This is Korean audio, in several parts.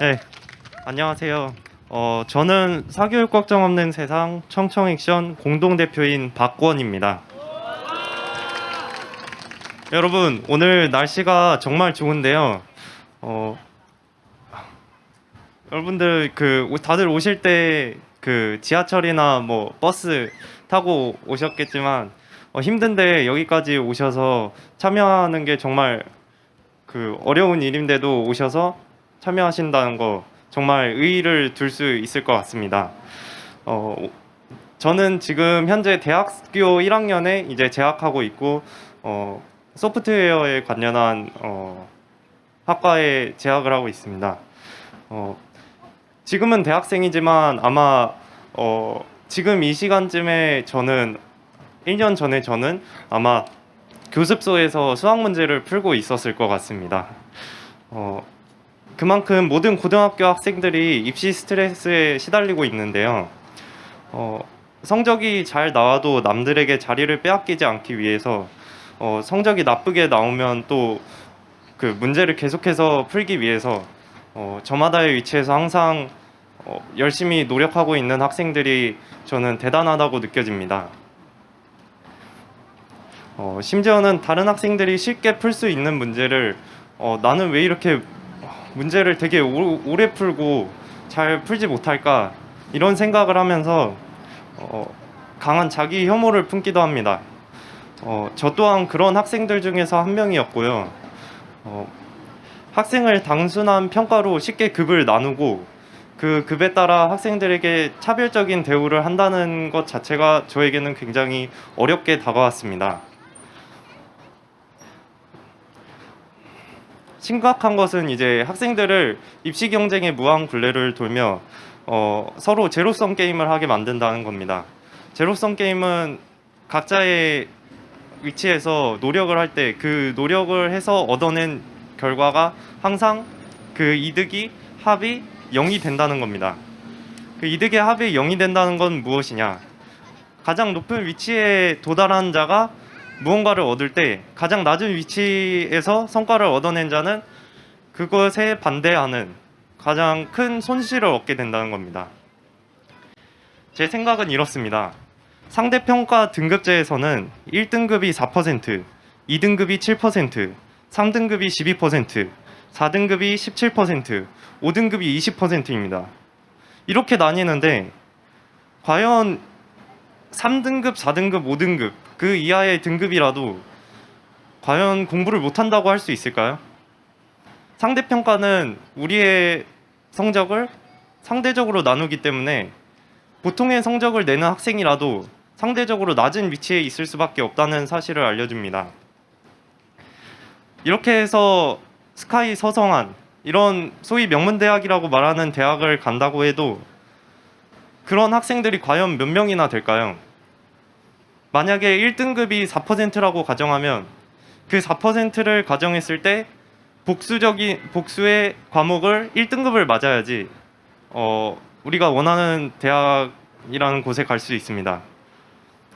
네, 안녕하세요. 어, 저는 사교육 걱정 없는 세상 청청 액션 공동 대표인 박권입니다. 여러분, 오늘 날씨가 정말 좋은데요. 어, 여러분들 그 오- 다들 오실 때 그 지하철이나 뭐 버스 타고 오셨겠지만 어, 힘든데 여기까지 오셔서 참여하는 게 정말 그 어려운 일인데도 오셔서 참여하신다는 거 정말 의의를 둘 수 있을 것 같습니다. 어, 저는 지금 현재 대학교 1학년에 이제 재학하고 있고 어, 소프트웨어에 관련한 어, 학과에 재학을 하고 있습니다. 어, 지금은 대학생이지만 아마 어, 지금 이 시간쯤에 저는 1년 전에 저는 아마 교습소에서 수학 문제를 풀고 있었을 것 같습니다. 어, 그만큼 모든 고등학교 학생들이 입시 스트레스에 시달리고 있는데요. 어, 성적이 잘 나와도 남들에게 자리를 빼앗기지 않기 위해서 어, 성적이 나쁘게 나오면 또 그 문제를 계속해서 풀기 위해서 어, 저마다의 위치에서 항상 어, 열심히 노력하고 있는 학생들이 저는 대단하다고 느껴집니다. 어, 심지어는 다른 학생들이 쉽게 풀 수 있는 문제를 어, 나는 왜 이렇게 문제를 되게 오, 오래 풀고 잘 풀지 못할까 이런 생각을 하면서 어, 강한 자기 혐오를 품기도 합니다. 어, 저 또한 그런 학생들 중에서 한 명이었고요. 어, 학생을 단순한 평가로 쉽게 급을 나누고 그 급에 따라 학생들에게 차별적인 대우를 한다는 것 자체가 저에게는 굉장히 어렵게 다가왔습니다. 심각한 것은 이제 학생들을 입시 경쟁의 무한 굴레를 돌며 어, 서로 제로섬 게임을 하게 만든다는 겁니다. 제로섬 게임은 각자의 위치에서 노력을 할 때 그 노력을 해서 얻어낸 결과가 항상 그 이득이 합이 0이 된다는 겁니다. 그 이득의 합이 0이 된다는 건 무엇이냐? 가장 높은 위치에 도달한 자가 무언가를 얻을 때 가장 낮은 위치에서 성과를 얻어낸 자는 그것에 반대하는 가장 큰 손실을 얻게 된다는 겁니다. 제 생각은 이렇습니다. 상대평가 등급제에서는 1등급이 4%, 2등급이 7%, 3등급이 12%, 4등급이 17%, 5등급이 20%입니다. 이렇게 나뉘는데 과연 3등급, 4등급, 5등급 그 이하의 등급이라도 과연 공부를 못한다고 할 수 있을까요? 상대평가는 우리의 성적을 상대적으로 나누기 때문에 보통의 성적을 내는 학생이라도 상대적으로 낮은 위치에 있을 수밖에 없다는 사실을 알려줍니다. 이렇게 해서 스카이 서성한 이런 소위 명문대학이라고 말하는 대학을 간다고 해도 그런 학생들이 과연 몇 명이나 될까요? 만약에 1등급이 4%라고 가정하면 그 4%를 가정했을 때 복수적인 복수의 과목을 1등급을 맞아야지 어, 우리가 원하는 대학이라는 곳에 갈 수 있습니다.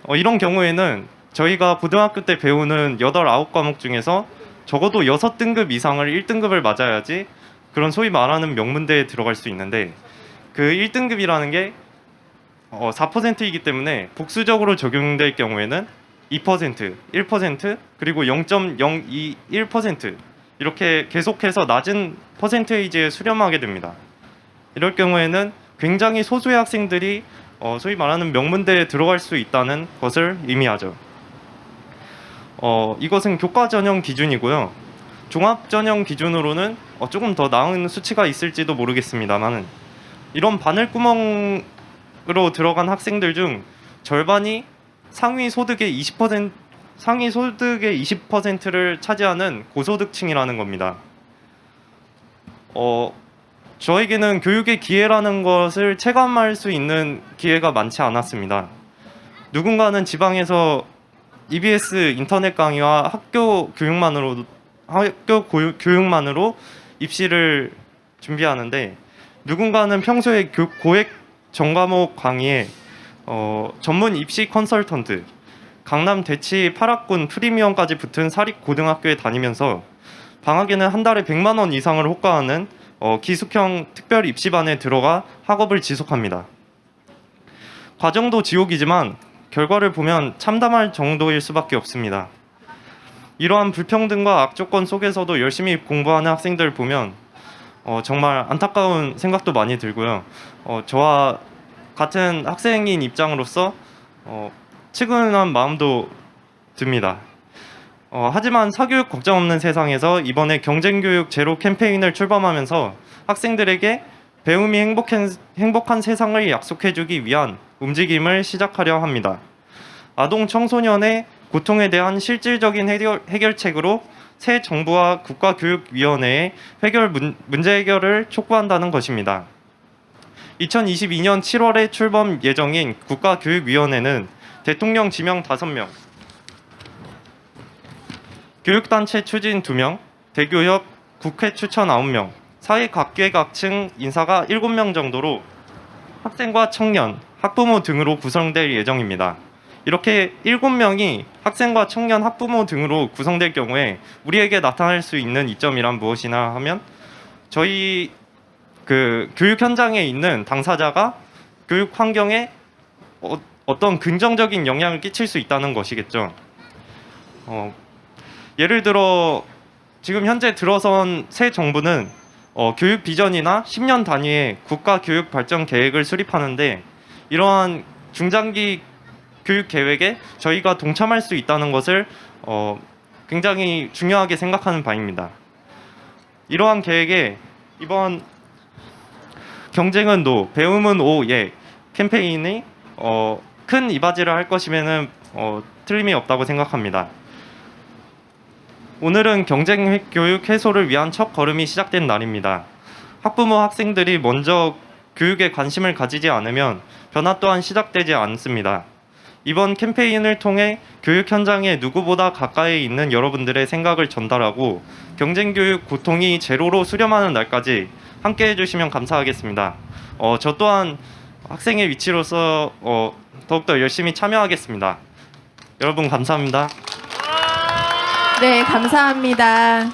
어, 이런 경우에는 저희가 고등학교 때 배우는 8, 9과목 중에서 적어도 6등급 이상을 1등급을 맞아야지 그런 소위 말하는 명문대에 들어갈 수 있는데 그 1등급이라는 게 어, 4%이기 때문에 복수적으로 적용될 경우에는 2%, 1%, 그리고 0.021% 이렇게 계속해서 낮은 퍼센테이지에 수렴하게 됩니다. 이럴 경우에는 굉장히 소수의 학생들이 어, 소위 말하는 명문대에 들어갈 수 있다는 것을 의미하죠. 어, 이것은 교과 전형 기준이고요. 종합 전형 기준으로는 어, 조금 더 나은 수치가 있을지도 모르겠습니다만 이런 바늘구멍 으로 들어간 학생들 중 절반이 상위 소득의 20% 상위 소득의 20%를 차지하는 고소득층이라는 겁니다. 어 저에게는 교육의 기회라는 것을 체감할 수 있는 기회가 많지 않았습니다. 누군가는 지방에서 EBS 인터넷 강의와 학교 교육만으로 학교 고유- 교육만으로 입시를 준비하는데 누군가는 평소에 교- 고액 전과목 강의에 어, 전문 입시 컨설턴트 강남 대치 8학군 프리미엄까지 붙은 사립 고등학교에 다니면서 방학에는 한 달에 100만 원 이상을 호가하는 어, 기숙형 특별 입시반에 들어가 학업을 지속합니다. 과정도 지옥이지만 결과를 보면 참담할 정도일 수밖에 없습니다. 이러한 불평등과 악조건 속에서도 열심히 공부하는 학생들 보면 어, 정말 안타까운 생각도 많이 들고요. 어, 저와 같은 학생인 입장으로서 어, 측은한 마음도 듭니다. 어, 하지만 사교육 걱정 없는 세상에서 이번에 경쟁교육 제로 캠페인을 출범하면서 학생들에게 배움이 행복한, 행복한 세상을 약속해주기 위한 움직임을 시작하려 합니다. 아동 청소년의 고통에 대한 실질적인 해결, 해결책으로 새 정부와 국가교육위원회의 해결 문, 문제 해결을 촉구한다는 것입니다. 2022년 7월에 출범 예정인 국가교육위원회는 대통령 지명 5명, 교육단체 추진 2명, 대교협 국회 추천 9명, 사회 각계각층 인사가 7명 정도로 학생과 청년, 학부모 등으로 구성될 예정입니다. 이렇게 7명이 학생과 청년, 학부모 등으로 구성될 경우에 우리에게 나타날 수 있는 이점이란 무엇이나 하면 저희 그 교육 현장에 있는 당사자가 교육 환경에 어, 어떤 긍정적인 영향을 끼칠 수 있다는 것이겠죠. 어, 예를 들어 지금 현재 들어선 새 정부는 어, 교육 비전이나 10년 단위의 국가 교육 발전 계획을 수립하는데 이러한 중장기 교육 계획에 저희가 동참할 수 있다는 것을 어, 굉장히 중요하게 생각하는 바입니다. 이러한 계획에 이번 경쟁은 노, 배움은 오, 예 캠페인이 어, 큰 이바지를 할 것이면은 어, 틀림이 없다고 생각합니다. 오늘은 경쟁 회- 교육 해소를 위한 첫 걸음이 시작된 날입니다. 학부모 학생들이 먼저 교육에 관심을 가지지 않으면 변화 또한 시작되지 않습니다. 이번 캠페인을 통해 교육 현장에 누구보다 가까이 있는 여러분들의 생각을 전달하고 경쟁 교육 고통이 제로로 수렴하는 날까지 함께 해주시면 감사하겠습니다. 어, 저 또한 학생의 위치로서 어, 더욱더 열심히 참여하겠습니다. 여러분 감사합니다. 네, 감사합니다.